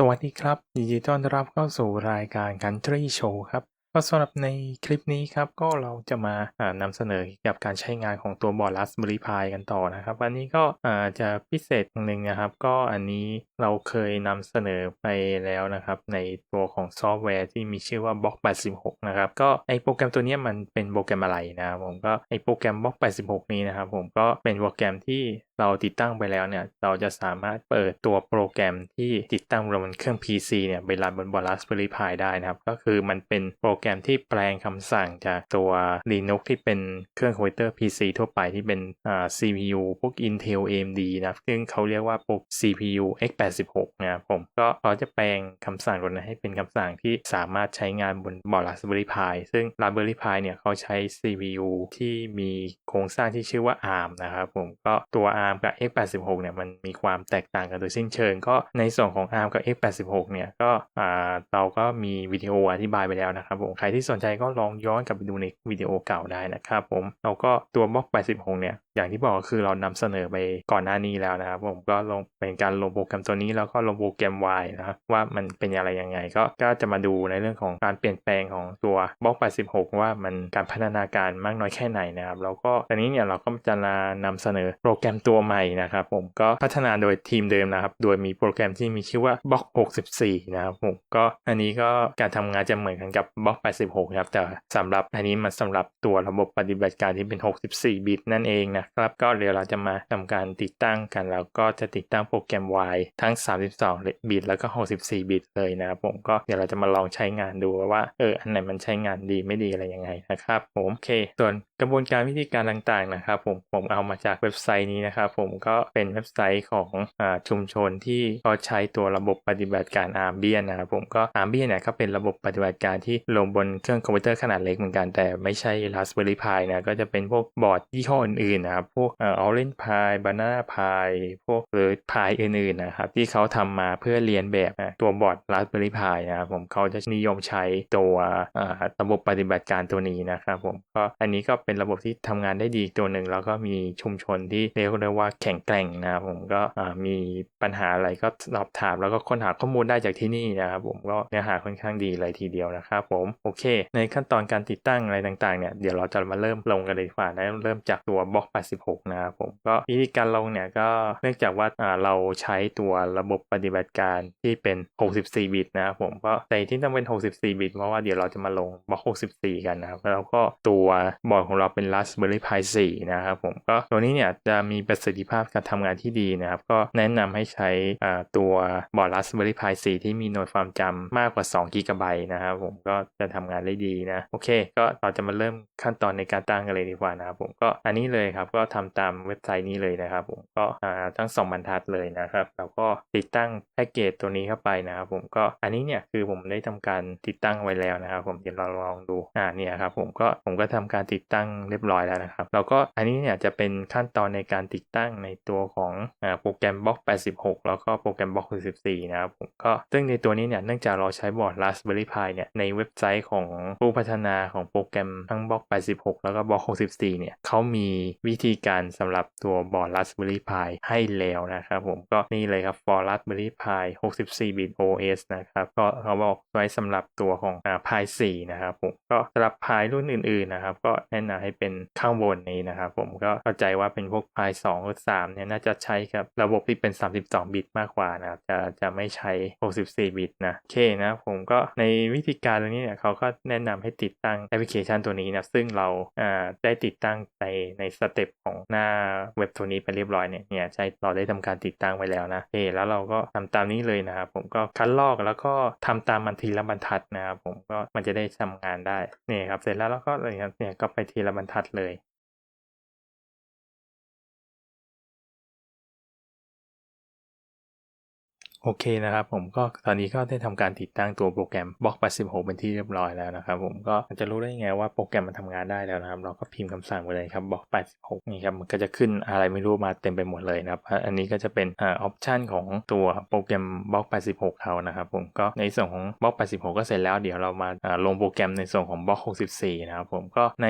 สวัสดีครับยินดีต้อนรับเข้าสู่รายการ Country Show ครับก็สำหรับในคลิปนี้ครับก็เราจะมานำเสนอเกี่ยวกับการใช้งานของตัวบอร์ด Raspberry Pi กันต่อนะครับอันนี้ก็อาจะพิเศษหนึ่งนะครับ ก็อันนี้เราเคยนำเสนอไปแล้วนะครับ ในตัวของซอฟต์แวร์ที่มีชื่อว่า Box 86 นะครับ ก็ไอโปรแกรมตัวนี้มันเป็นโปรแกรมอะไรนะครับผมก็ไอโปรแกรม Box 86 นี้นะครับผมก็เป็นโปรแกรมที่ เราติดตั้งไปแล้วเนี่ย เราจะสามารถเปิดตัวโปรแกรมที่ติดตั้งบนเครื่อง PC เนี่ยไปรันบนบอร์ด Raspberry Pi ได้นะครับ ก็คือมันเป็นโปรแกรมที่แปลงคำสั่งจากตัว Linux ที่เป็นเครื่องคอมพิวเตอร์ PC ทั่วไปที่เป็นอ่า CPU พวก Intel AMD นะซึ่งเขาเรียกว่าพวก CPU x86 นะครับผมก็เขาจะแปลงคำสั่งตัวนั้นให้เป็นคำสั่งที่สามารถใช้งานบนบอร์ด Raspberry Pi ซึ่ง Raspberry Pi เนี่ยเขาใช้ CPU ที่มีโครงสร้างที่ชื่อว่า ARM นะครับผมก็ตัว ARM กับ x86 เนี่ยมันมีความแตกต่างกันโดยสิ้นเชิง ก็ในส่วนของ ARM กับ x86 เนี่ยก็อ่าเราก็มีวิดีโออธิบายไปแล้วนะครับผมใครที่สนใจก็ลองย้อนกลับไปดูในวิดีโอเก่าได้นะครับผมแล้วก็ตัวบล็อก86 เนี่ยอย่างที่บอกก็คือเรานำเสนอไปก่อนหน้านี้แล้วนะครับผมก็ลงเป็นการลงโปรแกรมตัวนี้แล้วก็ลงโปรแกรม Y นะครับว่ามันเป็นอะไรยังไงก็ก็จะมาดูในเรื่องของการเปลี่ยนแปลงของตัวบล็อก86 ว่ามันการพัฒนาการมากน้อยแค่ไหนนะครับแล้วก็ตอนนี้เนี่ยเราก็จะนำเสนอโปรแกรมตัวใหม่นะครับผมก็พัฒนาโดยทีมเดิมนะครับ โดยมีโปรแกรมที่มีชื่อว่าบล็อก64 นะครับผมก็อันนี้ก็การทำงานจะเหมือนกันกับบล็อก86ครับแต่สำหรับอันนี้มันสำหรับตัวระบบปฏิบัติการที่เป็น 64 บิตนั่นเองนะครับก็เดี๋ยวเราจะมาทำการติดตั้งกันแล้วก็จะติดตั้งโปรแกรม Y ทั้ง 32 บิตแล้วก็ 64 บิตเลยนะครับผมก็เดี๋ยวเราจะมาลองใช้งานดูว่าเอออันไหนมันใช้งานดีไม่ดีอะไรยังไงนะครับผมโอเค ส่วนกระบวนการวิธีการต่างๆนะครับผมผมเอามาจากเว็บไซต์นี้นะครับผมก็เป็นเว็บไซต์ของอชุมชนที่เขาใช้ตัวระบบปฏิบัติการ Armbian นะครับผมก็ Armbian เนี่ยก็เป็นระบบปฏิบัติการที่ลงบนเครื่องคอมพิวเตอร์ขนาดเล็กเหมือนกันแต่ไม่ใช่ Raspberry Pi นะก็จะเป็นพวกบอร์ดยี่ห้ออื่นๆนะครับพวกเอ่อ Orange Pi Banana Pi พวกหรือ Pi อื่นๆนะครับที่เขาทำมาเพื่อเรียนแบบตัวบอร์ด Raspberry Pi นะครับผมเขาจะนิยมใช้ตัวระบบปฏิบัติการตัวนี้นะครับผมก็อันนี้ก็เป็นระบบที่ทำงานได้ดีตัวหนึ่งแล้วก็มีชุมชนที่เรียกได้ว่าแข็งแกร่งนะครับผมก็มีปัญหาอะไรก็สอบถาม แล้วก็ค้นหาข้อมูลได้จากที่นี่นะครับผมก็เนื้อหาค่อนข้างดีเลยทีเดียวนะครับผมโอเค ในขั้นตอนการติดตั้งอะไรต่างๆเนี่ยเดี๋ยวเราจะมาเริ่มลงกันเลยดีกว่านะเริ่มจากตัวบล็อก86นะครับผมก็วิธีการลงเนี่ยก็เนื่องจากว่าอ่าเราใช้ตัวระบบปฏิบัติการที่เป็น 64 บิตนะครับผมก็แต่ที่ต้องเป็น 64 บิตเพราะว่าเดี๋ยวเราจะมาลงบล็อก 64 กันนะครับแล้วก็ตัวบอร์ดของเราเป็น Raspberry Pi 4นะครับผมก็ตัวนี้เนี่ยจะมีประสิสิทธิภาพการทำงานที่ดีนะครับ ก็แนะนำให้ใช้ตัวบอร์ด Raspberry Pi 4ที่มีหน่วยความจำมากกว่า2กิกะไบต์นะครับผมก็จะทำงานได้ดีนะ โอเค ก็เราจะมาเริ่มขั้นตอนในการตั้งกันเลยดีกว่านะครับผมก็อันนี้เลยครับก็ทำตามเว็บไซต์นี้เลยนะครับผมก็ทั้งสองบรรทัดเลยนะครับแล้วก็ติดตั้งแพ็กเกจตัวนี้เข้าไปนะครับผมก็อันนี้เนี่ยคือผมได้ทำการติดตั้งไว้แล้วนะครับ ผมเดี๋ยวเราลองดูอ่าเนี่ยครับผมก็ผมก็ทำการติดตั้งเรียบร้อยแล้วนะครับแล้วก็อันนี้เนี่ยจะเป็นขั้นตอนในการติดตั้งในตัวของอโปรแกรมบล็อก 86 แล้วก็โปรแกรมบล็อก 64 นะครับผมก็ซึ่งในตัวนี้เนี่ยเนื่องจากเราใช้บอร์ด Raspberry Pi เนี่ยในเว็บไซต์ของผู้พัฒนาของโปรแกรมทั้งบล็อก 86 แล้วก็บล็อก 64 เนี่ยเขามีวิธีการสำหรับตัวบอร์ด Raspberry Pi ให้แล้วนะครับผมก็นี่เลยครับ for Raspberry Pi 64 bit OS นะครับก็เขาบอกไว้สำหรับตัวของอ่า Pi 4 นะครับผมก็สำหรับ Pi รุ่นอื่นๆนะครับก็แนะนำให้เป็นข้างบนนี้นะครับผมก็เข้าใจว่าเป็นพวก Pi 2หรือ3เนี่ยน่าจะใช้กับระบบที่เป็น 32 บิตมากกว่านะครับจะจะไม่ใช้ 64 บิตนะโอเคนะผมก็ในวิธีการตรงนี้เนี่ยเขาก็แนะนำให้ติดตั้งแอปพลิเคชันตัวนี้นะซึ่งเราได้ติดตั้งในในสเต็ปของหน้าเว็บตัวนี้ไปเรียบร้อยเนี่ยเนี่ยใช่เราได้ทำการติดตั้งไว้แล้วนะโอเคแล้วเราก็ทำตามนี้เลยนะครับผมก็คัดลอกแล้วก็ทำตามมันทีละบรรทัดนะครับผมก็มันจะได้ทำงานได้เนี่ยครับเสร็จแล้วเราก็เลยครับเนี่ยก็ไปทีละบรรทัดเลย โอเคนะครับผมก็ตอนนี้ก็ได้ทำการติดตั้งตัวโปรแกรมบล็อก86เป็นที่เรียบร้อยแล้วนะครับผมก็จะรู้ได้ยังไงว่าโปรแกรมมันทำงานได้แล้วนะครับ เราก็พิมพ์คำสั่งไปเลยครับบล็อก86นี่ครับมันก็จะขึ้นอะไรไม่รู้มาเต็มไปหมดเลยนะครับ อันนี้ก็จะเป็นอ่าออปชันของตัวโปรแกรมบล็อก86เขานะครับผมก็ในส่วนของบล็อก86ก็เสร็จแล้วเดี๋ยวเรามาอ่าลงโปรแกรมในส่วนของบล็อก64นะครับผมก็ใน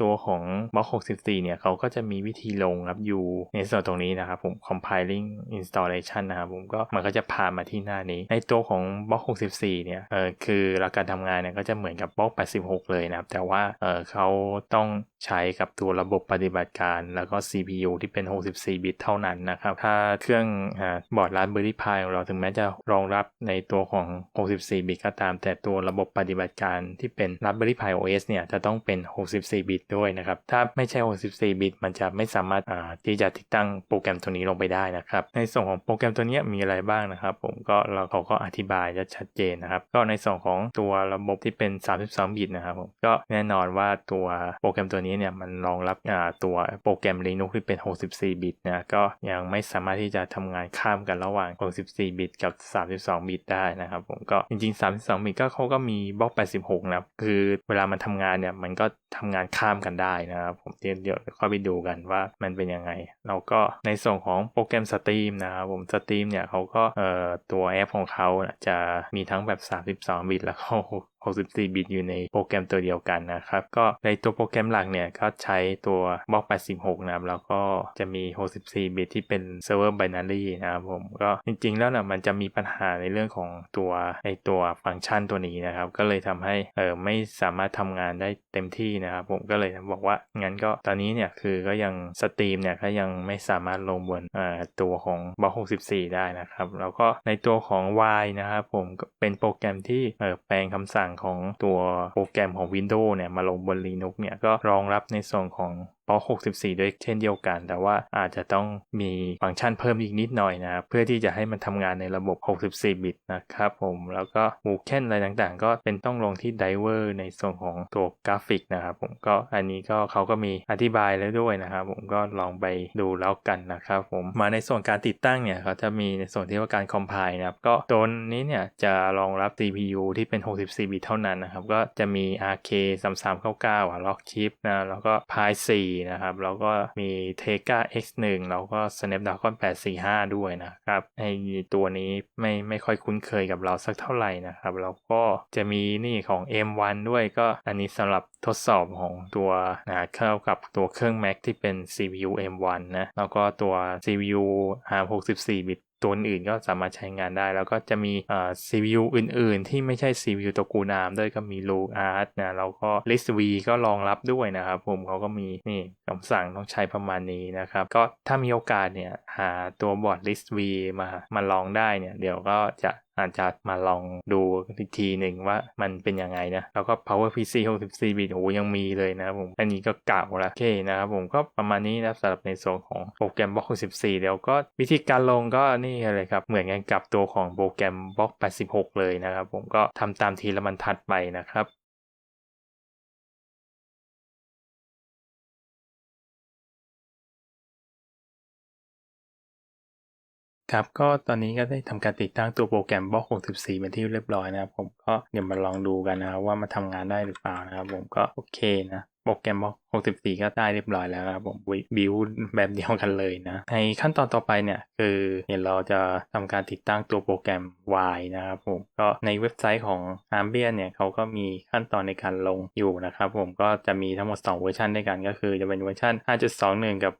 ตัวของบล็อก64เนี่ยเขาก็จะมีวิธีลงครับอยู่ในส่วนตรงนี้นะครับผม compiling installation นะครับผมก็มันก็จะจะพามาที่หน้านี้ ในตัวของบล็อก64 เนี่ยเออคือหลักการทำงานเนี่ยก็จะเหมือนกับบล็อก 86 เลยนะครับ แต่ว่าเออเขาต้องใช้กับตัวระบบปฏิบัติการ แล้วก็ CPU ที่เป็น 64 บิตเท่านั้นนะครับ ถ้าเครื่องบอร์ด Raspberry Pi ของเราถึงแม้จะรองรับในตัวของ 64 บิตก็ตาม แต่ตัวระบบปฏิบัติการที่เป็น Raspberry Pi OS เนี่ยจะต้องเป็น 64 บิตด้วยนะครับ ถ้าไม่ใช่ 64 บิต มันจะไม่สามารถที่จะติดตั้งโปรแกรมตัวนี้ลงไปได้นะครับ ในส่วนของโปรแกรมตัวนี้มีอะไรบ้างนะครับ ผมก็เราเขาก็อธิบายจะชัดเจนนะครับ ก็ในส่วนของตัวระบบที่เป็น 32 บิตนะครับผมก็แน่นอนว่าตัวโปรแกรมตัวนี้เนี่ยมันรองรับตัวโปรแกรม Linux ที่เป็น 64 บิตนะก็ยังไม่สามารถที่จะทำงานข้ามกันระหว่าง 64 บิตกับ 32 บิตได้นะครับ ผมก็จริง ๆ 32 บิตก็เขาก็มีบล็อก 86 นะครับคือเวลามันทำงานเนี่ยมันก็ทำงานข้ามกันได้นะครับผมเดี๋ยวเข้าไปดูกันว่ามันเป็นยังไงแล้วก็ในส่วนของโปรแกรมสตรีมนะครับผมสตรีมเนี่ยเขาก็เอ่อตัวแอปของเขาจะมีทั้งแบบ 32 บิตแล้วก็ 64 บิตอยู่ในโปรแกรมตัวเดียวกันนะครับ ก็ในตัวโปรแกรมหลักเนี่ยก็ใช้ตัวบล็อก86นะครับแล้วก็จะมี 64 บิตที่เป็นเซิร์ฟเวอร์ไบนารีนะครับผมก็จริงๆ แล้วนะมันจะมีปัญหาในเรื่องของตัวในตัวฟังก์ชันตัวนี้นะครับ ก็เลยทำให้เออไม่สามารถทำงานได้เต็มที่นะครับผมก็เลยบอกว่างั้นก็ตอนนี้เนี่ยคือก็ยังสตรีมเนี่ยก็ยังไม่สามารถลงบนตัวของบล็อก64 ได้นะครับ แล้วก็ในตัวของ Y นะครับผมเป็นโปรแกรมที่แปลงคำสั่งของตัวโปรแกรมของ Windows เนี่ยมาลงบน Linux เนี่ยก็รองรับในส่วนของ ป64 ด้วยเช่นเดียวกัน แต่ว่าอาจจะต้องมีฟังก์ชันเพิ่มอีกนิดหน่อยนะเพื่อที่จะให้มันทำงานในระบบ 64 บิตนะครับผมแล้วก็มูเคนอะไรต่างๆ ก็เป็นต้องลงที่ไดเวอร์ในส่วนของตัวกราฟิกนะครับผมก็อันนี้ก็เขาก็มีอธิบายแล้วด้วยนะครับผมก็ลองไปดูแล้วกันนะครับผมมาในส่วนการติดตั้งเนี่ยเขาจะมีในส่วนที่ว่าการคอมไพล์นะครับก็ตัวนี้เนี่ยจะรองรับ CPU ที่เป็น 64 บิตเท่านั้นนะครับก็จะมี RK 3399อะล็อกชิปนะแล้วก็ Pi 4นะครับ แล้วก็มี Tega X1 แล้วก็ Snapdragon 845 ด้วยนะครับไอตัวนี้ไม่ไม่ค่อยคุ้นเคยกับเราสักเท่าไหร่นะครับ แล้วก็จะมีนี่ของ M1 ด้วยก็อันนี้สำหรับทดสอบของตัวนะเข้ากับตัวเครื่อง Mac ที่เป็น CPU M1 นะ แล้วก็ตัว CPU ARM 64บิ ตัวอื่นก็สามารถใช้งานได้ แล้วก็จะมีอ่า CPU อื่นๆ ที่ไม่ใช่ CPU ตระกูล ARM ด้วยก็มี l u a r t นะแล้วก็ List V ก็รองรับด้วยนะครับผมเขาก็มีนี่คำสั่งต้องใช้ประมาณนี้นะครับก็ถ้ามีโอกาสเนี่ยหาตัวบอร์ด List V มามาลองได้เนี่ยเดี๋ยวก็จะอาจจะมาลองดูอีกทีหนึ่งว่ามันเป็นยังไงนะ แล้วก็ Power PC 64 bit โอ้ยังมีเลยนะครับผม อันนี้ก็เก่าแล้วโอเคนะครับผมก็ประมาณนี้นะสำหรับในส่วนของโปรแกรมบล็อก64เดี๋ยวก็วิธีการลงก็นี่เลยครับ เหมือนกันกับตัวของโปรแกรมบล็อก86 เลยนะครับผมก็ทำตามทีละบรรทัดไปนะครับ ครับก็ตอนนี้ก็ได้ทำการติดตั้งตัวโปรแกรมบล็อก64เป็นที่เรียบร้อยนะครับ ผมก็เดี๋ยวมาลองดูกันนะครับว่ามาทำงานได้หรือเปล่านะครับ ผมก็โอเคนะโปรแกรมบล็อก 64 ก็ได้เรียบร้อยแล้วครับผมบิวแบบเดียวกันเลยนะ ในขั้นตอนต่อไปเนี่ย คือเดี๋ยวเราจะทำการติดตั้งตัวโปรแกรม Y นะครับผม ก็ในเว็บไซต์ของ a r b i a n เนี่ยเขาก็มีขั้นตอนในการลงอยู่นะครับผมก็จะมีทั้งหมด 2 เวอร์ชันด้วยกันก็คือจะเป็นเวอร์ชัน5.21 กับ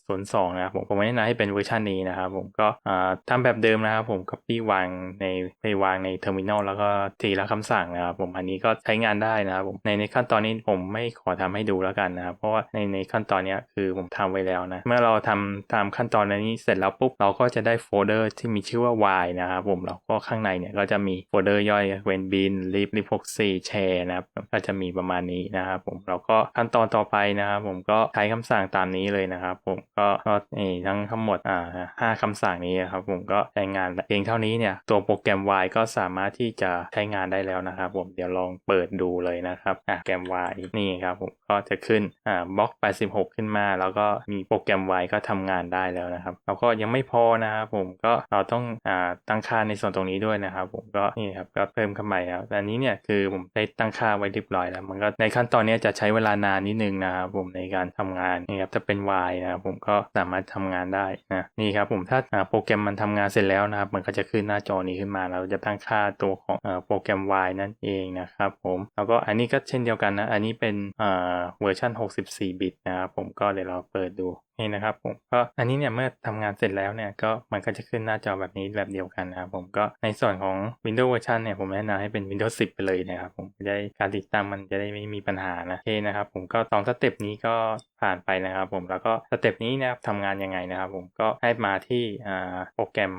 6.02 นะครับผมผมไม่แนะนำให้เป็นเวอร์ชันนี้นะครับผมก็ทำแบบเดิมนะครับผม copy วางในไปวางในเทอร์มินอลแล้วก็ทีละคำสั่งนะครับผมอันนี้ก็ใช้งานได้นะครับผมในในขั้นตอนนี้ผมไม่ขอทำให้ดูแล้วกันนะครับเพราะว่าในในขั้นตอนนี้คือผมทำไว้แล้วนะเมื่อเราทำตามขั้นตอนนี้เสร็จแล้วปุ๊บเราก็จะได้โฟลเดอร์ที่มีชื่อว่า y นะครับผมแล้วก็ข้างในเนี่ยก็จะมีโฟลเดอร์ย่อยเวนบินลิฟลิฟหกสี่แชร์นะครับก็จะมีประมาณนี้นะครับผมแล้วก็ขั้นตอนต่อไปนะครับผมก็ใช้คำสั่งตามนี้เลยนะครับผมก็ก็ทั้งทั้งหมดอ่าห้าคำสั่งนี้ครับผมก็ใช้งานเองเท่านี้เนี่ยตัวโปรแกรม y ก็สามารถที่จะใช้งานได้แล้วนะครับผมเดี๋ยวลองเปิดดูเลยนะครับอะแกรม y นี่ครับผมก็จะขึ้นอ่าบล็อก 86 ขึ้นมา แล้วก็มีโปรแกรมไว้ก็ทำงานได้แล้วนะครับแล้วก็ยังไม่พอนะครับผมก็เราต้องอ่าตั้งค่าในส่วนตรงนี้ด้วยนะครับ ผมก็นี่ครับก็เพิ่มเข้ามาแล้วอันนี้เนี่ยคือผมได้ตั้งค่าไว้เรียบร้อยแล้ว มันก็ในขั้นตอนนี้จะใช้เวลานานนิดนึงนะครับผมในการทำงานนี่ครับจะเป็น Y นะครับผมก็สามารถทำงานได้นะนี่ครับผมถ้าโปรแกรมมันทำงานเสร็จแล้วนะครับมันก็จะขึ้นหน้าจอนี้ขึ้นมาเราจะตั้งค่าตัวของโปรแกรม Y นั่นเองนะครับผมแล้วก็อันนี้ก็เช่นเดียวกันนะอันนี้เป็นเวอร์ชัน64 บิตนะครับผมก็เดี๋ยวเราเปิดดู นี่นะครับผมก็อันนี้เนี่ยเมื่อทำงานเสร็จแล้วเนี่ยก็มันก็จะขึ้นหน้าจอแบบนี้แบบเดียวกันนะครับผมก็ในส่วนของ Windows Version เนี่ยผมแนะนำให้เป็น Windows 10 ไปเลยนะครับผมจะได้การติดตั้งมันจะได้ไม่มีปัญหานะโอเคนะครับผมก็สองสเต็ปนี้ก็ผ่านไปนะครับผมแล้วก็สเต็ปนี้นะครับทำงานยังไงนะครับผมก็ให้มาที่โปรแกรม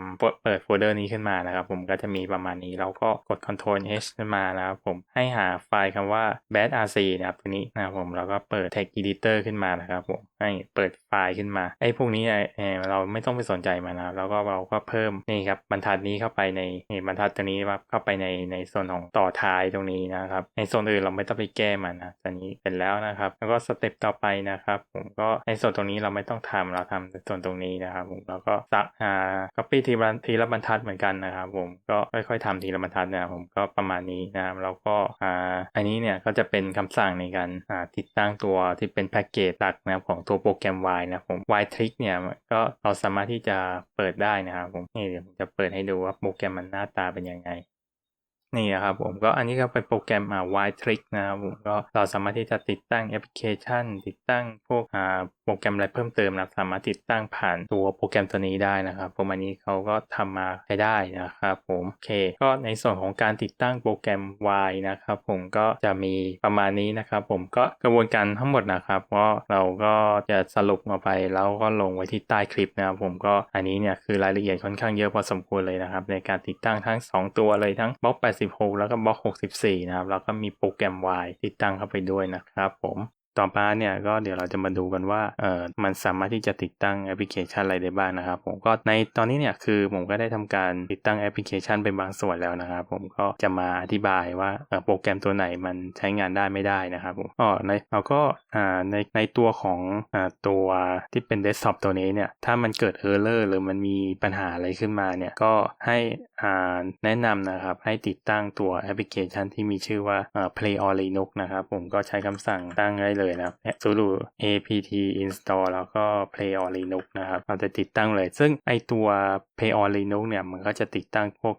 เปิดโฟลเดอร์นี้ขึ้นมานะครับผมก็จะมีประมาณนี้แล้วก็กด Ctrl H ขึ้นมานะครับผมให้หาไฟล์คำว่า bad rc นะครับตัวนี้นะครับผมแล้วก็เปิด text editor ขึ้นมานะครับผมให้เปิดไฟล์ขึ้นมาไอ้พวกนี้เราไม่ต้องไปสนใจมันนะแล้วก็เราก็เพิ่มนี่ครับบรรทัดนี้เข้าไปในบรรทัดตัวนี้ครับเข้าไปในในส่วนของต่อท้ายตรงนี้นะครับในส่วนอื่นเราไม่ต้องไปแก้มันนะตัวนี้เป็นแล้วนะครับ แล้วก็สเต็ปต่อไปนะครับ ผมก็ในส่วนตรงนี้เราไม่ต้องทำเราทำในส่วนตรงนี้นะครับ ผมแล้วก็สักอ่า copy ทีละทีละบรรทัดเหมือนกันนะครับ ผมก็ค่อยๆทำทีละบรรทัดนะผมก็ประมาณนี้นะครับแล้วก็อ่าอันนี้เนี่ยก็จะเป็นคำสั่งในการอ่าติดตั้งตัวที่เป็นแพ็กเกจหลักนะครับของตัวโปรแกรม Y นะครับผม Y Trick เนี่ยก็เราสามารถที่จะเปิดได้นะครับผมนี่เดี๋ยวผมจะเปิดให้ดูว่าโปรแกรมมันหน้าตาเป็นยังไงนี่นครับผมก็อันนี้ก็เป็นโปรแกรมอ่า Y Trick นะครับผมก็เราสามารถที่จะติดตั้งแอปพลิเคชัน ติดตั้งพวกอ่า รแกรมอะไรเพิ่มเติมนะสามารถติดตั้งผ่านตัวโปรแกรมตัวนี้ได้นะครับผมอันนี้เขาก็ทำมาใช้ได้นะครับผมโอเค ก็ในส่วนของการติดตั้งโปรแกรม Y นะครับผมก็จะมีประมาณนี้นะครับผมก็กระบวนการทั้งหมดนะครับก็เราก็จะสรุปมาไปแล้วก็ลงไว้ที่ใต้คลิปนะครับผมก็อันนี้เนี่ยคือรายละเอียดค่อนข้างเยอะพอสมควรเลยนะครับในการติดตั้งทั้ง 2 ตัวเลยทั้งบล็อก 86 แล้วก็บล็อก 64 นะครับแล้วก็มีโปรแกรม Y ติดตั้งเข้าไปด้วยนะครับผม ต่อมาเนี่ยก็เดี๋ยวเราจะมาดูกันว่าเออมันสามารถที่จะติดตั้งแอปพลิเคชันอะไรได้บ้างนะครับ ผมก็ในตอนนี้เนี่ยคือผมก็ได้ทำการติดตั้งแอปพลิเคชันเป็นบางส่วนแล้วนะครับผมก็จะมาอธิบายว่าโปรแกรมตัวไหนมันใช้งานได้ไม่ได้นะครับผมอ๋อในเราก็อ่าในในตัวของอ่าตัวที่เป็นเดสก์ท็อปตัวนี้เนี่ยถ้ามันเกิดเออร์เลอร์หรือมันมีปัญหาอะไรขึ้นมาเนี่ยก็ให้อ่าแนะนำนะครับให้ติดตั้งตัวแอปพลิเคชันที่มีชื่อว่าเอ่อ Play on Linux นะครับผมก็ใช้คำสั่งตั้งได้เลยนะครับ sudo apt install แล้วก็ play on linux นะครับเราจะติดตั้งเลย ซึ่งไอตัว play on linux เนี่ยมันก็จะติดตั้งพวก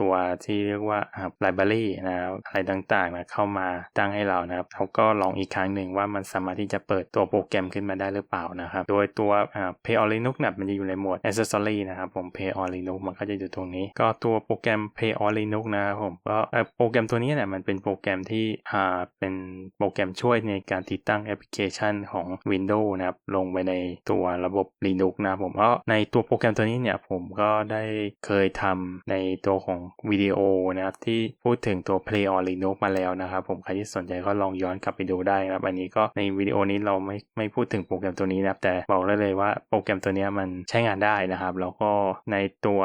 ตัวที่เรียกว่า library นะครับอะไรต่างๆนะเข้ามาตั้งให้เรานะครับเราก็ลองอีกครั้งหนึ่งว่ามันสามารถที่จะเปิดตัวโปรแกรมขึ้นมาได้หรือเปล่านะครับ โดยตัว play on linux เนี่ยมันจะอยู่ในหมวด accessory นะครับผม play on linux มันก็จะอยู่ตรงนี้ ก็ตัวโปรแกรม play on linux นะครับผมก็โปรแกรมตัวนี้เนี่ยมันเป็นโปรแกรมที่เป็นโปรแกรมช่วยในการติดตั้งแอปพลิเคชันของ Windows นะครับ ลงไปในตัวระบบ Linux นะผมเพราะในตัวโปรแกรมตัวนี้เนี่ยผมก็ได้เคยทำในตัวของวิดีโอนะครับ ที่พูดถึงตัว Play on Linux มาแล้วนะครับผมใครที่สนใจก็ลองย้อนกลับไปดูได้นะครับ อันนี้ก็ในวิดีโอนี้เราไม่ไม่พูดถึงโปรแกรมตัวนี้นะครับแต่บอกได้เลยว่าโปรแกรมตัวนี้มันใช้งานได้นะครับ แล้วก็ในตัว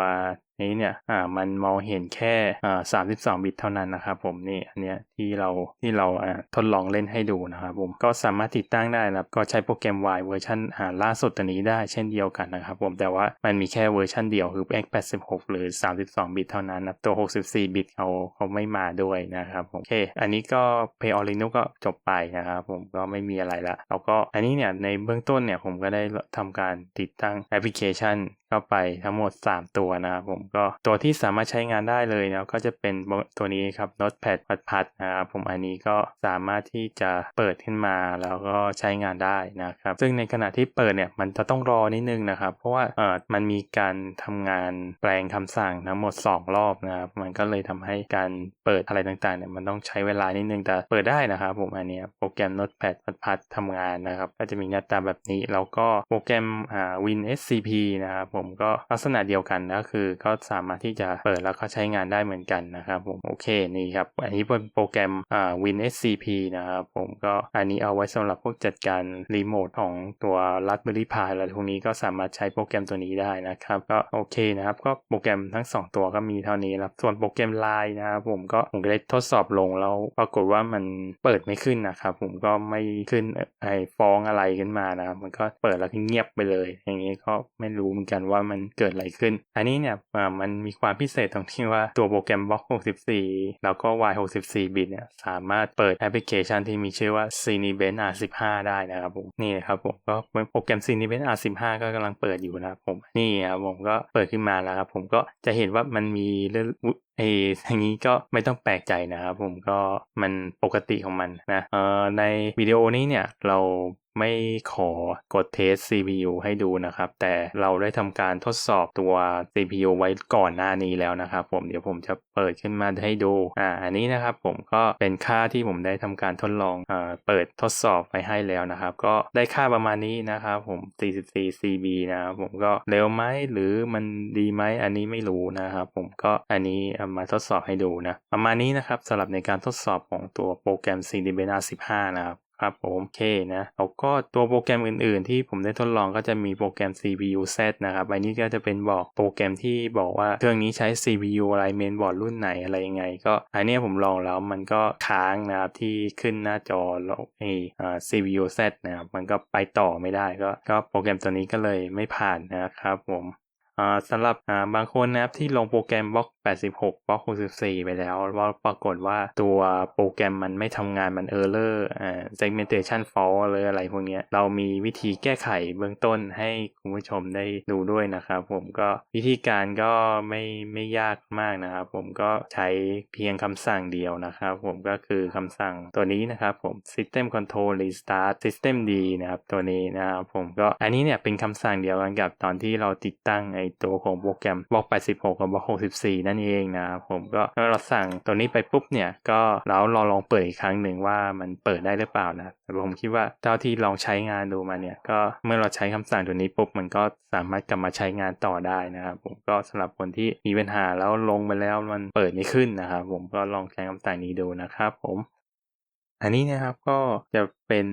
นี้เนี่ยอ่ามันมองเห็นแค่อ่า32บิตเท่านั้นนะครับผมนี่อันเนี้ยที่เราที่เราอ่าทดลองเล่นให้ดูนะครับผมก็สามารถติดตั้งได้นะครับก็ใช้โปรแกรม Y เวอร์ชันอ่าล่าสุดตัวนี้ได้เช่นเดียวกันนะครับผมแต่ว่ามันมีแค่เวอร์ชันเดียวคือ x86 หรือ 32 บิตเท่านั้นนะตัว 64 บิตเขาเขาไม่มาด้วยนะครับผมโอเค อันนี้ก็ pay on Linux ก็จบไปนะครับผมก็ไม่มีอะไรละแล้วก็อันนี้เนี่ยในเบื้องต้นเนี่ยผมก็ได้ทำการติดตั้งแอปพลิเคชันเข้าไปทั้งหมด 3 ตัวนะครับผมก็ตัวที่สามารถใช้งานได้เลยนะก็จะเป็นตัวนี้ครับ Notepad พัดพัดนะครับผมอันนี้ก็สามารถที่จะเปิดขึ้นมาแล้วก็ใช้งานได้นะครับ ซึ่งในขณะที่เปิดเนี่ยมันจะต้องรอนิดนึงนะครับ เพราะว่าเออมันมีการทำงานแปลงคำสั่งทั้งหมด 2 รอบนะครับ มันก็เลยทำให้การเปิดอะไรต่างๆเนี่ยมันต้องใช้เวลานิดนึงแต่เปิดได้นะครับผมอันนี้โปรแกรม Notepad พัดพัดทำงานนะครับ ก็จะมีหน้าตาแบบนี้แล้วก็โปรแกรมอ่า Win SCP นะครับผมก็ลักษณะเดียวกันก็คือ ก็สามารถที่จะเปิดแล้วก็ใช้งานได้เหมือนกันนะครับผมโอเคนี่ครับ อันนี้เป็นโปรแกรมอ่า Win SCP นะครับผมก็อันนี้เอาไว้สำหรับพวกจัดการรีโมทของตัว Raspberry Pi อะไรพวกนี้ก็สามารถใช้โปรแกรมตัวนี้ได้นะครับ ก็โอเคนะครับก็โปรแกรมทั้ง 2 ตัวก็มีเท่านี้ครับส่วนโปรแกรม Line นะครับผมก็ผมก็ได้ทดสอบลงแล้วปรากฏว่ามันเปิดไม่ขึ้นนะครับผมก็ไม่ขึ้นไอ้ฟ้องอะไรขึ้นมานะครับมันก็เปิดแล้วก็เงียบไปเลย อย่างนี้ก็ไม่รู้เหมือนกันว่ามันเกิดอะไรขึ้น อันนี้เนี่ยมันมีความพิเศษตรงที่ว่าตัวโปรแกรมบล็อก64 แล้วก็ Y 64 บิตเนี่ยสามารถเปิดแอปพลิเคชันที่มีชื่อว่า Cinebench R15 ได้นะครับผมนี่ครับผมก็โปรแกรม Cinebench R15 ก็กำลังเปิดอยู่นะครับผมนี่ครับผมก็เปิดขึ้นมาแล้วครับผมก็จะเห็นว่ามันมีเรื่องไอ้อย่างนี้ก็ไม่ต้องแปลกใจนะครับผมก็มันปกติของมันนะเอ่อในวิดีโอนี้เนี่ยเรา ไม่ขอกดเทส CPU ให้ดูนะครับ แต่เราได้ทำการทดสอบตัว CPU ไว้ก่อนหน้านี้แล้วนะครับผมเดี๋ยวผมจะเปิดขึ้นมาให้ดูอ่าอันนี้นะครับผมก็เป็นค่าที่ผมได้ทำการทดลองอ่าเปิดทดสอบไปให้แล้วนะครับ ก็ได้ค่าประมาณนี้นะครับผม 44 CB นะครับผมก็เร็วไหมหรือมันดีไหมอันนี้ไม่รู้นะครับผมก็อันนี้เอามาทดสอบให้ดูนะประมาณนี้นะครับสำหรับในการทดสอบของตัวโปรแกรม c d b e n a 15 นะครับ ครับผมโอเคนะแล้วก็ตัวโปรแกรมอื่นๆ ที่ผมได้ทดลองก็จะมีโปรแกรม CPU Z นะครับอันนี้ก็จะเป็นบอกโปรแกรมที่บอกว่าเครื่องนี้ใช้ CPU อะไรเมนบอร์ดรุ่นไหนอะไรยังไง ก็อันนี้ผมลองแล้วมันก็ค้างนะครับที่ขึ้นหน้าจอเราไอ้อ่า CPU Z นะครับมันก็ไปต่อไม่ได้ก็ก็โปรแกรมตัวนี้ก็เลยไม่ผ่านนะครับผมสำหรับบางคนนะครับที่ลงโปรแกรมบล็อก 86บล็อก64 ไปแล้วว่าปรากฏว่าตัวโปรแกรมมันไม่ทำงานมัน error อ่า segmentation fault หรืออะไรพวกเนี้ยเรามีวิธีแก้ไขเบื้องต้นให้คุณผู้ชมได้ดูด้วยนะครับผมก็วิธีการก็ไม่ไม่ยากมากนะครับผมก็ใช้เพียงคำสั่งเดียวนะครับผมก็คือคำสั่งตัวนี้นะครับผม system control restart system d นะครับตัวนี้นะครับผมก็อันนี้เนี่ยเป็นคำสั่งเดียวกันกับตอนที่เราติดตั้งไอตัวของโปรแกรมบล็อก86 กับบล็อก64นั่นเองนะครับผมก็เมื่อเราสั่งตัวนี้ไปปุ๊บเนี่ยก็เราลองเปิดอีกครั้งหนึ่งว่ามันเปิดได้หรือเปล่านะแต่ผมคิดว่าเท่าที่ลองใช้งานดูมาเนี่ยก็เมื่อเราใช้คำสั่งตัวนี้ปุ๊บมันก็สามารถกลับมาใช้งานต่อได้นะครับผมก็สำหรับคนที่มีปัญหาแล้วลงไปแล้วมันเปิดไม่ขึ้นนะครับผมก็ลองใช้คำสั่งนี้ดูนะครับผมอันนี้นะครับก็จะเป็น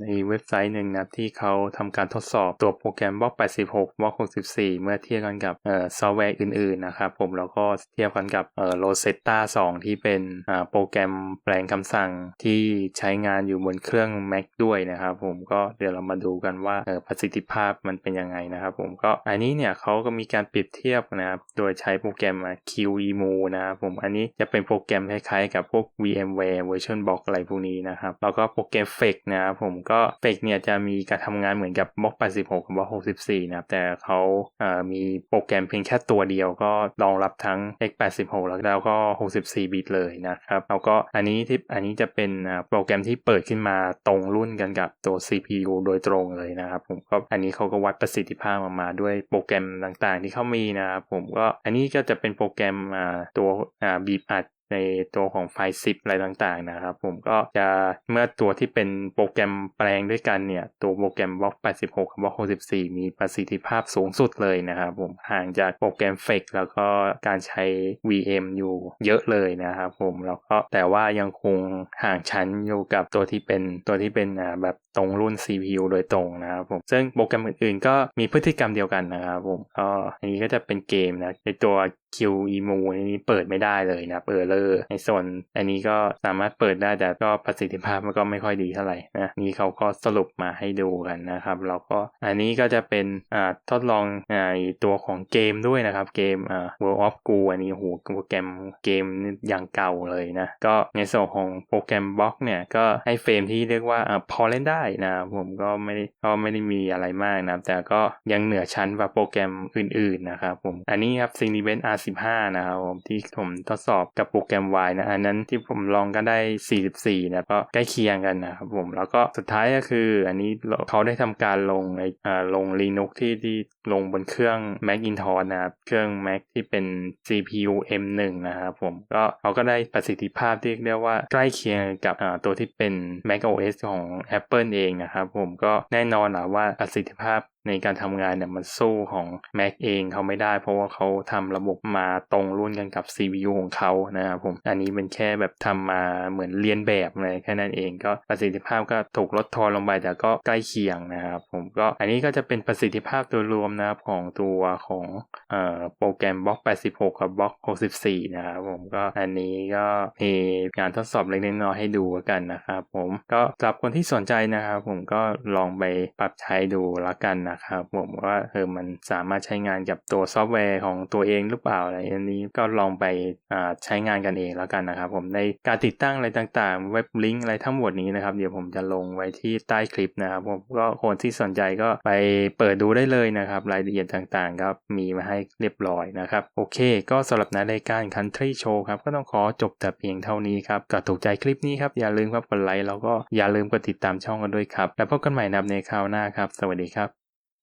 ในเว็บไซต์หนึ่งนะที่เขาทำการทดสอบตัวโปรแกรมบล็อก 86บล็อก 64 เมื่อเทียบกันกับซอฟต์แวร์อื่นๆนะครับผมแล้วก็เทียบกันกับเอ่อ Rosetta 2ที่เป็นโปรแกรมแปลงคำสั่งที่ใช้งานอยู่บนเครื่อง Mac ด้วยนะครับผมก็เดี๋ยวเรามาดูกันว่าประสิทธิภาพมันเป็นยังไงนะครับผมก็อันนี้เนี่ยเขาก็มีการเปรียบเทียบนะครับโดยใช้โปรแกรม QEMU นะครับผมอันนี้จะเป็นโปรแกรมคล้ายๆกับพวก VMware VirtualBox อะไรพวกนี้นะครับแล้วก็โปรแกรม Fake นะครับผมก็ Fake เนี่ยจะมีการทำงานเหมือนกับบล็อก86กับบล็อก64นะครับแต่เขาเอ่อมีโปรแกรมเพียงแค่ตัวเดียวก็รองรับทั้ง x86 แล้วก็ 64 บิตเลยนะครับแล้วก็อันนี้ที่อันนี้จะเป็นโปรแกรมที่เปิดขึ้นมาตรงรุ่นกันกับตัว CPU โดยตรงเลยนะครับผมก็อันนี้เขาก็วัดประสิทธิภาพออกมาด้วยโปรแกรมต่างๆ ที่เขามีนะครับผมก็อันนี้ก็จะเป็นโปรแกรมตัวบีบอัด ในตัวของไฟล์ zip อะไรต่างๆนะครับ ผมก็จะเมื่อตัวที่เป็นโปรแกรมแปลงด้วยกันเนี่ย ตัวโปรแกรมบล็อก 86 กับบล็อก 64 มีประสิทธิภาพสูงสุดเลยนะครับผมห่างจากโปรแกรม Fake แล้วก็การใช้ VM อยู่เยอะเลยนะครับผมแล้วก็แต่ว่ายังคงห่างชั้นอยู่กับตัวที่เป็นตัวที่เป็นแบบตรงรุ่น CPU โดยตรงนะครับผม ซึ่งโปรแกรมอื่นๆ ก็มีพฤติกรรมเดียวกันนะครับผมก็อันนี้ก็จะเป็นเกมนะในตัว QEMU นี้เปิดไม่ได้เลยนะครับเออเลอร์ในส่วนอันนี้ก็สามารถเปิดได้แต่ก็ประสิทธิภาพมันก็ไม่ค่อยดีเท่าไหร่นะนี่เขาก็สรุปมาให้ดูกันนะครับแล้วก็อันนี้ก็จะเป็นอ่าทดลองในตัวของเกมด้วยนะครับเกมอ่า World of Goo อันนี้โหโปรแกรมเกมอย่างเก่าเลยนะก็ในส่วนของโปรแกรมบล็อกเนี่ยก็ให้เฟรมที่เรียกว่าอ่าพอเล่นได้นะครับผมก็ไม่ได้ก็ไม่ได้มีอะไรมากนะแต่ก็ยังเหนือชั้นกว่าโปรแกรมอื่นๆนะครับผมอันนี้ครับ s y n i v e n R15 นะครับผมที่ผมทดสอบกับโปรแกรม Y นะอันนั้นที่ผมลองก็ได้ 44 นะก็ใกล้เคียงกันนะครับผมแล้วก็สุดท้ายก็คืออันนี้เขาได้ทำการลงไออ่าลง Linux ที่ที่ลงบนเครื่อง Macintosh นะครับเครื่อง Mac ที่เป็น CPU M1 นะครับผมก็เขาก็ได้ประสิทธิภาพที่เรียกว่าใกล้เคียงกับอ่าตัวที่เป็น Mac OS ของ Apple เองนะครับ ผมก็แน่นอนนะว่าประสิทธิภาพ ในการทำงานเนี่ยมันสู้ของ Mac เองเขาไม่ได้ เพราะว่าเขาทำระบบมาตรงรุ่นกันกับ CPU ของเขานะครับผม อันนี้เป็นแค่แบบทำมาเหมือนเรียนแบบเลยแค่นั้นเองก็ประสิทธิภาพก็ถูกลดทอนลงไปแต่ก็ใกล้เคียงนะครับผมก็อันนี้ก็จะเป็นประสิทธิภาพโดยรวมนะครับของตัวของเอ่อโปรแกรมบล็อก 86 กับบล็อก64 นะครับผมก็อันนี้ก็มีงานทดสอบเล็กน้อยให้ดูกันนะครับผมก็สำหรับคนที่สนใจนะครับผมก็ลองไปปรับใช้ดูละกันนะนะครับ ผมว่าเออมันสามารถใช้งานกับตัวซอฟต์แวร์ของตัวเองหรือเปล่าอะไรอันนี้ก็ลองไปใช้งานกันเองแล้วกันนะครับ ผมในการติดตั้งอะไรต่างๆ เว็บลิงก์อะไรทั้งหมดนี้นะครับ เดี๋ยวผมจะลงไว้ที่ใต้คลิปนะครับผมก็คนที่สนใจก็ไปเปิดดูได้เลยนะครับ รายละเอียดต่างๆก็มีมาให้เรียบร้อยนะครับ โอเค ก็สำหรับในรายการ Country Show ครับก็ต้องขอจบแต่เพียงเท่านี้ครับก็ถูกใจคลิปนี้ครับอย่าลืมครับกดไลค์แล้วก็อย่าลืมกดติดตามช่องกันด้วยครับ แล้วพบกันใหม่นับในคราวหน้าครับ สวัสดีครับ